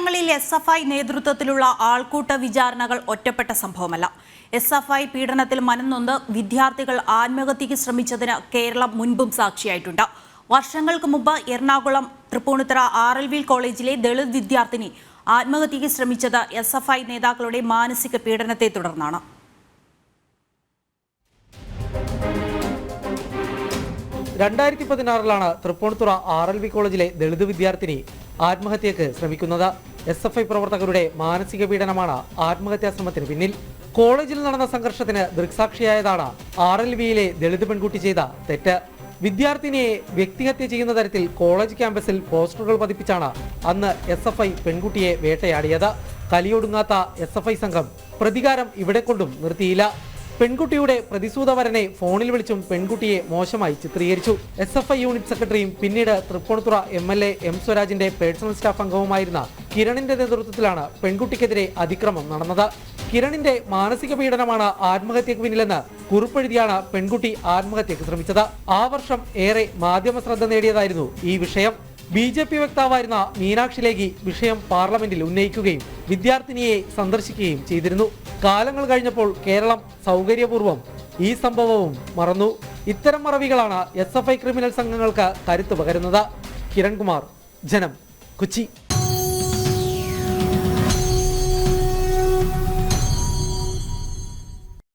വിഷയങ്ങളിൽ S F I നേതൃത്വത്തിലുള്ള ആൾക്കൂട്ട വിചാരണകൾ ഒറ്റപ്പെട്ട സംഭവമല്ല. എസ് എഫ് ഐ പീഡനത്തിൽ മനംനൊന്ന് വിദ്യാർത്ഥികൾ ആത്മഹത്യയ്ക്ക് ശ്രമിച്ചതിന് കേരളം മുൻപും സാക്ഷിയായിട്ടുണ്ട്. വർഷങ്ങൾക്ക് മുമ്പ് Ernakulam Tripunithura R L V കോളേജിലെ ദളിത് വിദ്യാർത്ഥിനി ആത്മഹത്യയ്ക്ക് ശ്രമിച്ചത് എസ് എഫ് ഐ നേതാക്കളുടെ മാനസിക പീഡനത്തെ തുടർന്നാണ്. രണ്ടായിരത്തി പതിനാറിലാണ് തൃപ്പൂണിത്തുറ ആർ എൽ വി കോളേജിലെ ദളിത് വിദ്യാർത്ഥിനി ആത്മഹത്യക്ക് ശ്രമിക്കുന്നത്. എസ് എഫ് ഐ പ്രവർത്തകരുടെ മാനസിക പീഡനമാണ് ആത്മഹത്യാ ശ്രമത്തിന് പിന്നിൽ. കോളേജിൽ നടന്ന സംഘർഷത്തിന് ദൃക്സാക്ഷിയായതാണ് ആർ എൽ വിയിലെ ദളിത് പെൺകുട്ടി ചെയ്ത തെറ്റ്. വിദ്യാർത്ഥിനിയെ വ്യക്തിഹത്യ ചെയ്യുന്ന തരത്തിൽ കോളേജ് ക്യാമ്പസിൽ പോസ്റ്ററുകൾ പതിപ്പിച്ചാണ് അന്ന് എസ് എഫ് ഐ പെൺകുട്ടിയെ വേട്ടയാടിയത്. കലിയൊടുങ്ങാത്ത എസ് എഫ് ഐ സംഘം പ്രതികാരം ഇവിടെ കൊണ്ടും നിർത്തിയില്ല. പെൺകുട്ടിയുടെ പ്രതിസൂതവരനെ ഫോണിൽ വിളിച്ചും പെൺകുട്ടിയെ മോശമായി ചിത്രീകരിച്ചു. എസ് എഫ് ഐ യൂണിറ്റ് സെക്രട്ടറിയും പിന്നീട് Tripunithura M L A M സ്വരാജിന്റെ പേഴ്സണൽ സ്റ്റാഫ് അംഗവുമായിരുന്ന കിരണിന്റെ നേതൃത്വത്തിലാണ് പെൺകുട്ടിക്കെതിരെ അതിക്രമം നടന്നത്. കിരണിന്റെ മാനസിക പീഡനമാണ് ആത്മഹത്യക്ക് പിന്നിലെന്ന് കുറിപ്പെഴുതിയാണ് പെൺകുട്ടി ആത്മഹത്യക്ക് ശ്രമിച്ചത്. ആ വർഷം ഏറെ മാധ്യമ ശ്രദ്ധ നേടിയതായിരുന്നു ഈ വിഷയം. ബി ജെ പി വക്താവായിരുന്ന മീനാക്ഷി ലേഖി വിഷയം പാർലമെന്റിൽ ഉന്നയിക്കുകയും വിദ്യാർത്ഥിനിയെ സന്ദർശിക്കുകയും ചെയ്തിരുന്നു. കാലങ്ങൾ കഴിഞ്ഞപ്പോൾ കേരളം സൗകര്യപൂർവം ഈ സംഭവവും മറന്നു. ഇത്തരം മറവികളാണ് എസ് ക്രിമിനൽ സംഘങ്ങൾക്ക് കരുത്ത് പകരുന്നത്. കിരൺകുമാർ ജനം കൊച്ചി.